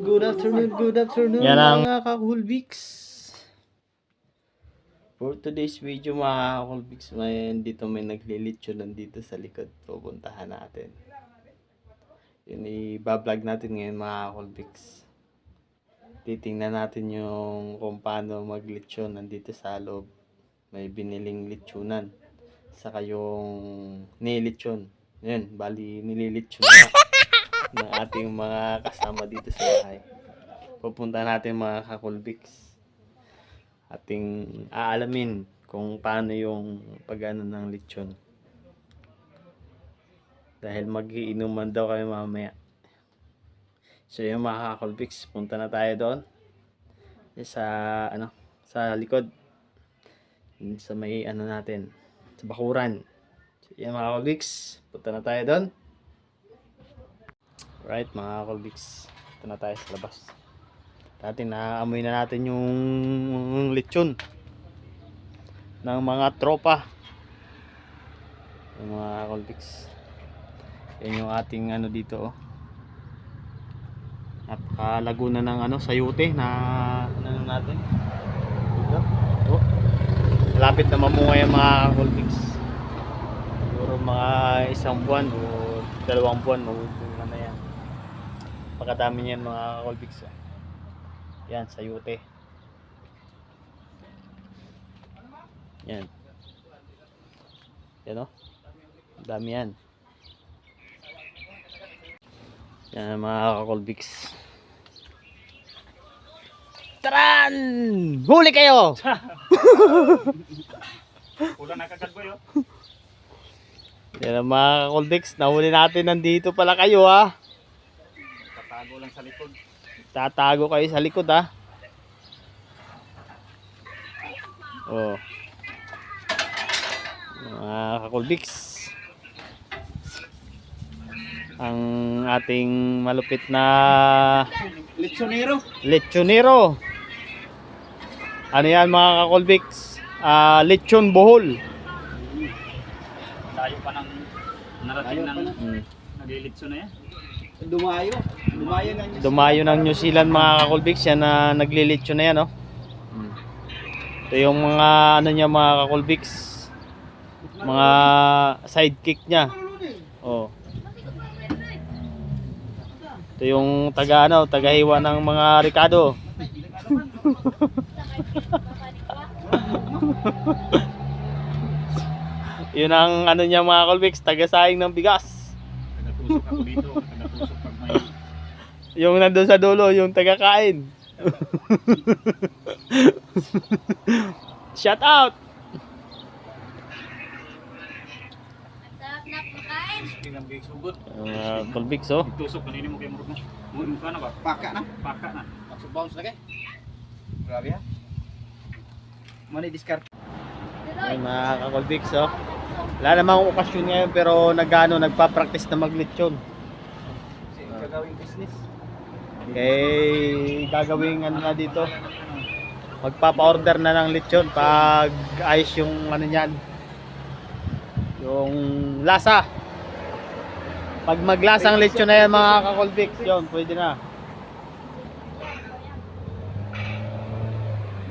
Good afternoon, good afternoon Yan ang- mga kahulbiks. For today's video mga kahulbiks, may dito may naglilitsyo nandito sa likod. Pupuntahan natin. Yun i-vlog natin ngayon mga kahulbiks. Titingnan natin yung kung paano maglitsyon nandito sa loob. May biniling litsunan. Saka yung nilitsyon. Yun, bali nililitsyon na ng ating mga kasama dito sa bahay. Pupunta natin mga kakulbiks. Ating aalamin kung paano yung pag-ano ng lechon. Dahil magiinuman daw kami mamaya. So yung mga kakulbiks, punta na tayo doon. Sa ano, sa likod. Sa may ano natin, sa bakuran. So yung mga kakulbiks, punta na tayo doon. Right, mga kolbiks. Ito na tayo sa labas. Dati naamoy na natin yung lechon ng mga tropa. Yung mga kolbiks. Yan yung ating ano dito oh. Napakalago na ng ano, sayute na ano natin. Dito. Oh. Malapit na mamunga yung mga kolbiks. Siguro mga isang buwan o dalawang buwan mabubuhay na yan. Pagkadami niyan mga kolbiks. oh. Yan, sayute. Yan. Yan o. Dami yan. Yan mga kolbiks. Taran! Huli kayo! Kulang nakakagboy oh. Yan ang mga kolbiks. Nahuli natin nandito pala kayo ha. Tatago lang sa likod. Tatago kayo sa likod ha. Oh. Mga kakulbiks. Ang ating malupit na Lechonero. lechonero. Ano yan mga kakulbiks? Ah, lechon bohol. Tayo pa ng narating ng Hmm. naglilitso na yan. Dumayo. Dumayo na niya. Dumayo ng New Zealand mga kakulbiks yan na naglilitsyo na yan no. Ito yung mga ano niya mga kakulbiks. Mga sidekick niya. Oh. Ito yung taga ano, tagahiwa ng mga Ricardo. Yun ang ano niya mga kakulbiks, taga-saing ng bigas. Nagtusok ako dito. Pag Yung nandun sa dulo, yung taga-kain. Shout out! Na. Uh, Kulbix, oh. Nagtusok kanina mo kayo murag mo. Murag ka na ba? Paka na. Paka na. Maksud bounce lagi. Grabe ha. Mana discard. Ay, mga kakulbix, oh. Wala namang okasyon ngayon pero nagano nagpa-practice na maglitsyon. Kasi gagawing business. Kay gagawing ano na dito. Magpapa-order na ng lechon pag ayos yung ano niyan. Yung lasa. Pag maglasang lechon na yan mga kakulbix, yun, pwede na.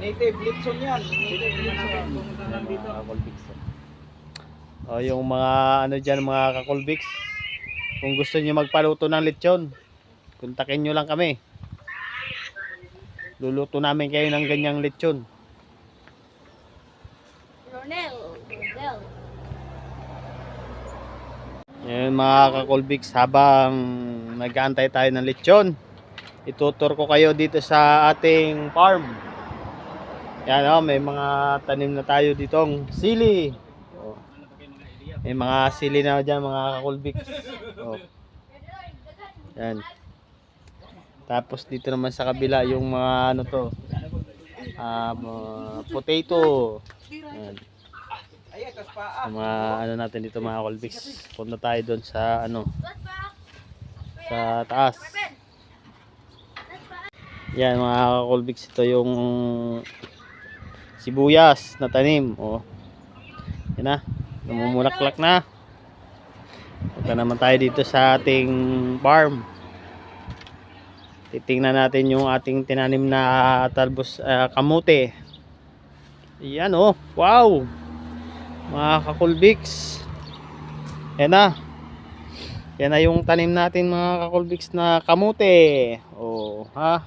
Native Litson yan. Native Litson. Mga kakulbix. O yung mga ano dyan mga kakulbix. Kung gusto niyo magpaluto ng lechon, kontakin nyo lang kami. Luluto namin kayo ng ganyang lechon. Ronel. Ronel. Yan mga kakulbix, habang nag-aantay tayo ng lechon, itutur ko kayo dito sa ating farm. Yan o, may mga tanim na tayo ditong sili. O, may mga sili na dyan mga kakulbix. O. Yan. Tapos dito naman sa kabila yung mga ano to, um, uh, potato. Ayan. Yung mga ano natin dito mga Colbix. Punta tayo doon sa ano, sa taas. Yan mga Colbix, ito yung sibuyas na tanim. Oh. Yan na, namumulaklak na. Punta naman tayo dito sa ating farm. Titingnan natin yung ating tinanim na talbos ah, kamote. Yan oh, wow! Mga kakulbix. Yan na. Yan na yung tanim natin mga kakulbix na kamote. Oh, ha?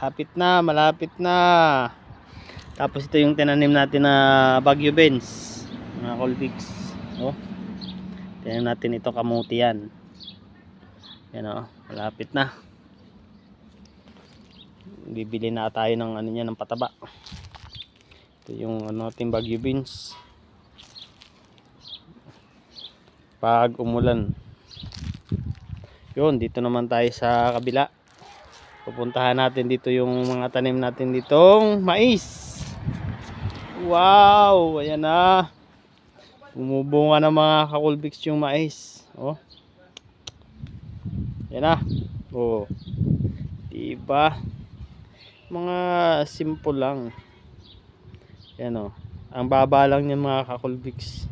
Hapit na, malapit na. Tapos ito yung tinanim natin na Baguio Benz. Mga kakulbix. Oh. Tinanim natin ito kamote yan. Yan oh, malapit na. Bibili na tayo ng ano niya ng pataba. Ito yung ano Baguio beans. Pag umulan. Yun, dito naman tayo sa kabila. Pupuntahan natin dito yung mga tanim natin ditong mais. Wow, ayan na. Bumubunga na mga kakulbix yung mais. Oh. Ayan na. Oh. Diba? Mga simple lang. Yan o. Ang baba lang niyan mga kakulbix.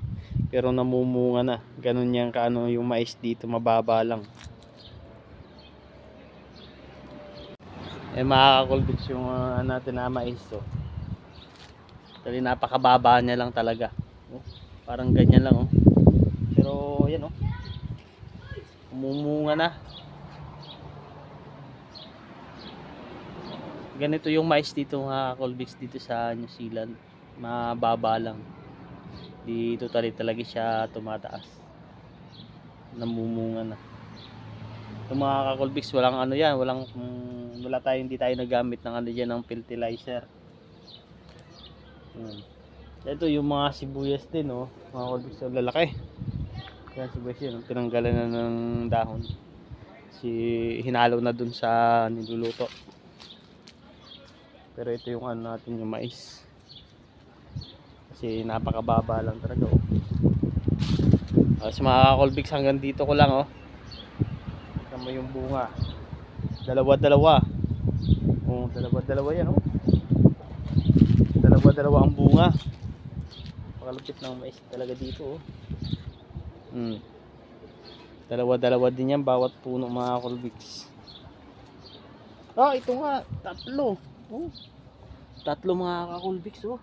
Pero namumunga na. Ganun yan kaano yung mais dito. Mababa lang. Eh mga kakulbix yung uh, natin na mais to. Dali napakababa niya lang talaga. Oh, parang ganyan lang oh. Pero yan oh. Umumunga na. Ganito yung mais dito mga Colbix dito sa New Zealand. Mababa lang. Dito tali talaga siya tumataas. Namumunga na. Yung mga kakolbix walang ano yan walang mm, wala tayo hindi tayo nagamit ng ano dyan ng fertilizer. Yan. ito yung mga sibuyas din oh. Mga kolbix ang lalaki. Yan sibuyas yun tinanggalan na ng dahon. Si hinalo na dun sa niluluto pero ito yung ano natin yung mais. Kasi napakababa lang talaga oh. Tapos mga kolbix hanggang dito ko lang oh. Tignan mo yung bunga. Dalawa-dalawa. Oh, dalawa-dalawa yan oh. Dalawa-dalawa ang bunga. Pakalupit ng mais talaga dito oh. Hmm. Dalawa-dalawa din yan bawat puno mga kolbix. Ah, ito nga, tatlo. Oh. Tatlo mga kakulbix oh.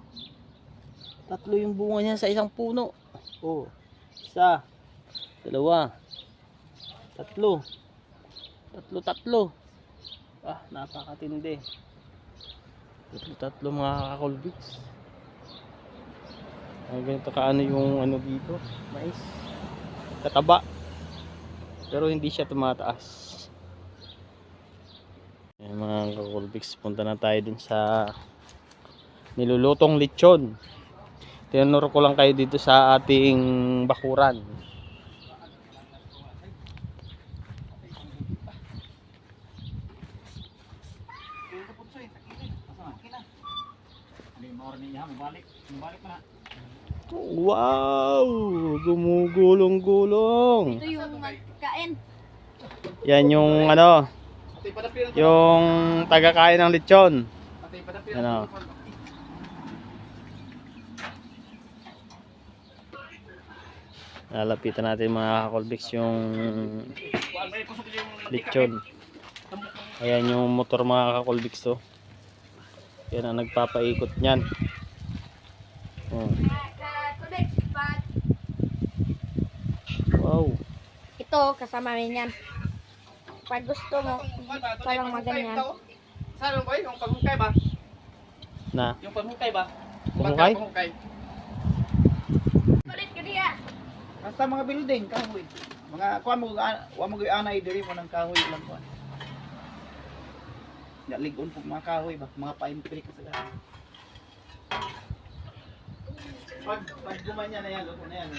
Tatlo yung bunga niya sa isang puno. Oh. Isa. Dalawa. Tatlo. Tatlo, tatlo. Ah, napakatindi. Tatlo, tatlo mga kakulbix. Ang ganito kaano yung ano dito, mais. Kataba. Pero hindi siya tumataas. Ayan mga kakulbix, punta na tayo dun sa nilulutong lechon. Tinanuro ko lang kayo dito sa ating bakuran. Wow! Gumugulong-gulong. Ito yung kain. Yan yung ano. Yung tagakain ng lechon. Ano? Lalapitan natin mga kakolbix yung lechon. Ayan yung motor mga kakolbix to. Yan ang nagpapaikot niyan. Oh. Wow. Ito, kasama rin yan. Pag gusto mo, parang maganyan. Saan mo ba yung pagmukay ba? Na, Yung pagmukay ba? Pagmukay? Pagmukay. Kulit ka diya. Basta mga building, kahoy. Mga kuan mo ga- wa mo anay diri mo ng kahoy lang kuan. Ya ligon po mga kahoy ba, mga pain-pili ka sa gahan. Pag pag gumanya na yan, luto na yan.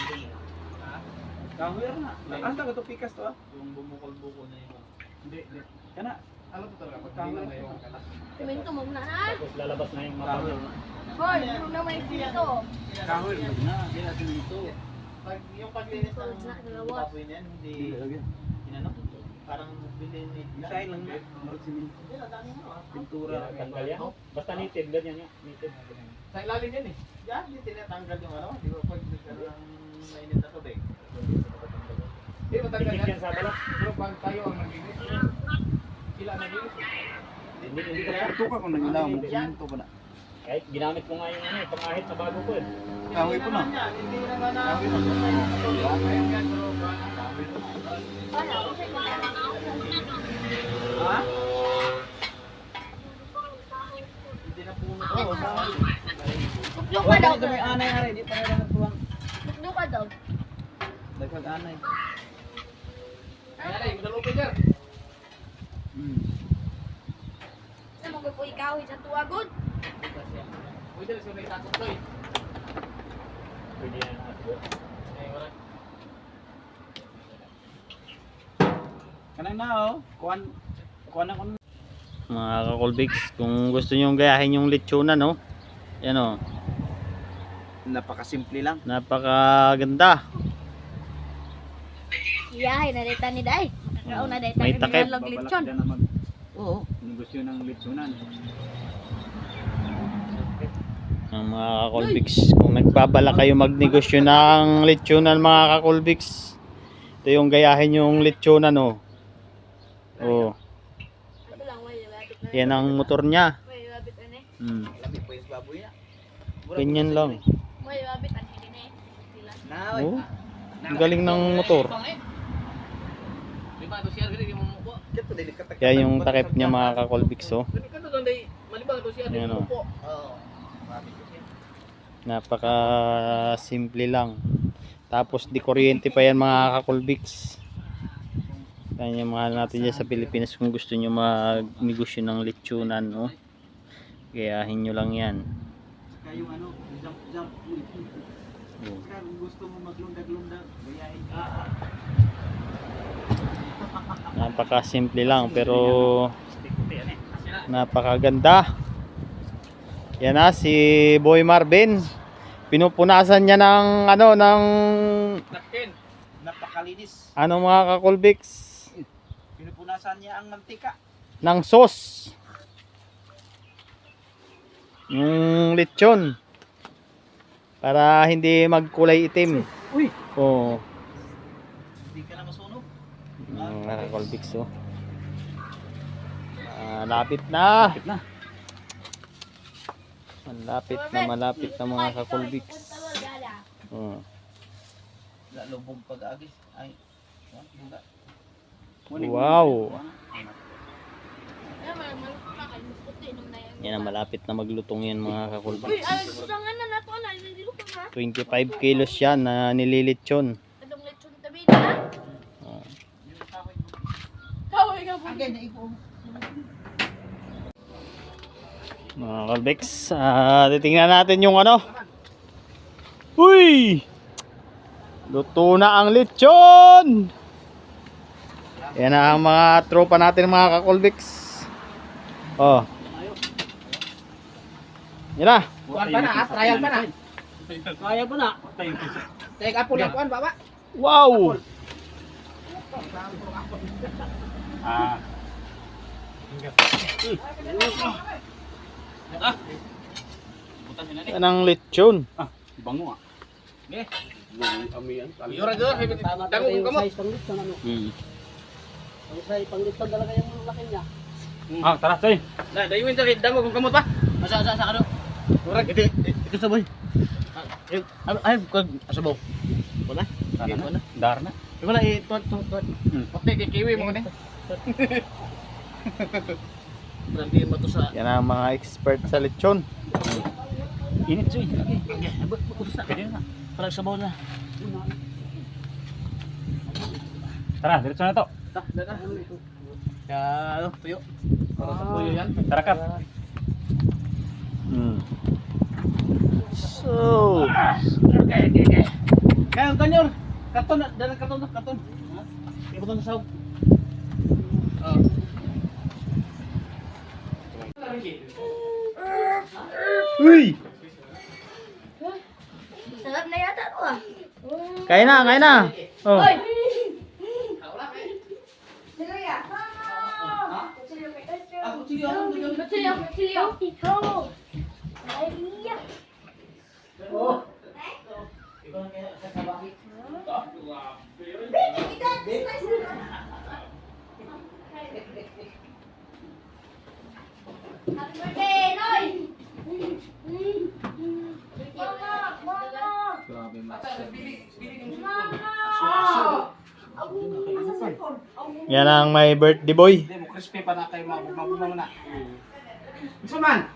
Kahoy na. Asa ka to pikas to ah? yung bumukol-bukol na yun. Hindi, hindi. Kana Alam ko talaga, pagkahuy na yung. Siminto mo na ha. Tapos lalabas na yung niya. Hoy, ano na may dito? Kahoy na, hindi natin dito. Pag yung paglinis ng Na, baboy na yan, hindi, inano, parang bilhin ni Design lang na. Hindi na, dami mo. Pintura. Tanggal yan. Basta native, ganyan yan. Native. Sa ilalim yan eh. Yan, hindi tinatanggal yung ano, di ba pag nagkaroon ng mainit na tubig. Hindi Tikik yan sa balat. Pero pag tayo ang naglinis, sila naglinis. Hindi, hindi ka na. Tuka kung nagilaw mo, siminto pa na. Kahit ginamit ko nga yung ano eh, pangahit na bago ko eh. Kahoy po na. Hindi naman na. Kahoy po na. Kahoy po na. Ano, na. Ha? Hindi na puno. Oo, kahoy. Tuklo ka daw. Ito may anay nga rin, di pa rin nagtuwang. Tuklo ka daw. Dagpag anay. Ay, dalupin yan. Hmm. Sa mga po ikaw, sa tuwagod. Pwede rin siya may takot to eh. Pwede yan. Kanang na oh. Kuan kuan na kun. mga kakulbigs kung gusto nyo gayahin yung lechonan no yan o Napakasimple lang. napakaganda Yahay, narita ni Day. Nakakaon na Day. May takip. Lechon. na Oo. negosyo ng litsunan. ang mga kakulbigs kung nagbabala kayo magnegosyo ng lechonan mga kakulbigs ito yung gayahin yung lechonan no oh labit na. yan ang motor niya. Eh. hmm. Ganyan lang. eh. Oh. ang galing ng motor. Ka kaya yung takip niya mga kakulbigs oh. Siya Ayan, oh. Oo. Napaka simple lang. Tapos di kuryente pa yan mga kakulbiks kanya mahal natin dyan sa Pilipinas kung gusto nyo magnegosyo ng lechonan no? gayahin nyo lang yan Saka yung ano, jump jump. Oh. Saka kung gusto mo maglundag-lundag, gayahin ka. napaka simple lang pero napakaganda yan na si Boy Marvin pinupunasan niya ng ano ng Napkin. Napakalinis. ano mga kakulbiks Pinupunasan niya ang mantika. ng sauce yung lechon para hindi magkulay itim Uy, oh hindi ka na masunog. yung mga kakulbiks oh Ah, lapit na Kapit na. malapit na malapit na mga kakulbiks oh. Lalubog pag-agis. Ay. ah, buga. Na yan. ang malapit na maglutong yan mga Uy, kakulbiks ay, susangan na nato na. Hindi ko pa ha. 25 kilos yan na nililitsyon oh. Mga kalbex ah, titingnan natin yung ano uy luto na ang lechon yan na ang mga tropa natin mga kakolbex oh yan na Kuan pa na, ah, trial pa na. Kaya pa na. Take apple lang kuan, baba. wow Ah. yan ang lechon Ah, bango ah. Yura jura, dango ko kamot. hmm. Ah, tara, tay. Na, dayuin sa dango ko kamot pa. Asa asa asa ano? Yura, ito ito sa boy. Ay, ay, kag. Wala. Tara Wala. na. Dar na. Wala eh, tuwan tuwan tuwan. Hmm. Okay, kay kiwi mo ni. Nanti mo to sa yan ang mga expert sa lechon Init, Soy. Okay, abot ko sa. Pwede na. Para sabaw na. Tara, diretso na to. Ta, dala. Kaya ano, tuyo. Para sa tuyo yan. Tara ka. Hmm. So. Okay, okay, okay. Kaya ang kanyor. Karton, dala karton, karton. Ibutan sa sahog. Oh. Uy! Sarap na yata to ah. Kaya na, kaya na. Oh. Oy! Kutsilyo, kutsilyo. Kutsilyo. Ay, iya. Happy birthday, Noy! Mama! Mama! Grabe mo. Yan ang may birthday boy. Crispy pa na kayo. Mabuma mo na. Gusto man?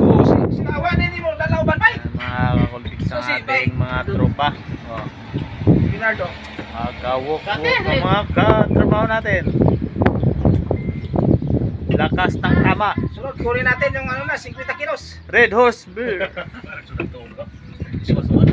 Oo, si Kawa, hindi mo. Lalaw ba, Mike? Mga kakulbix ang ating mga tropa. Oh. Leonardo. Mga kawok mga katrabaho natin. Lakas ng tama. Sunod, kunin natin yung ano na, 50 kilos. Red Horse Beer. Tama na yung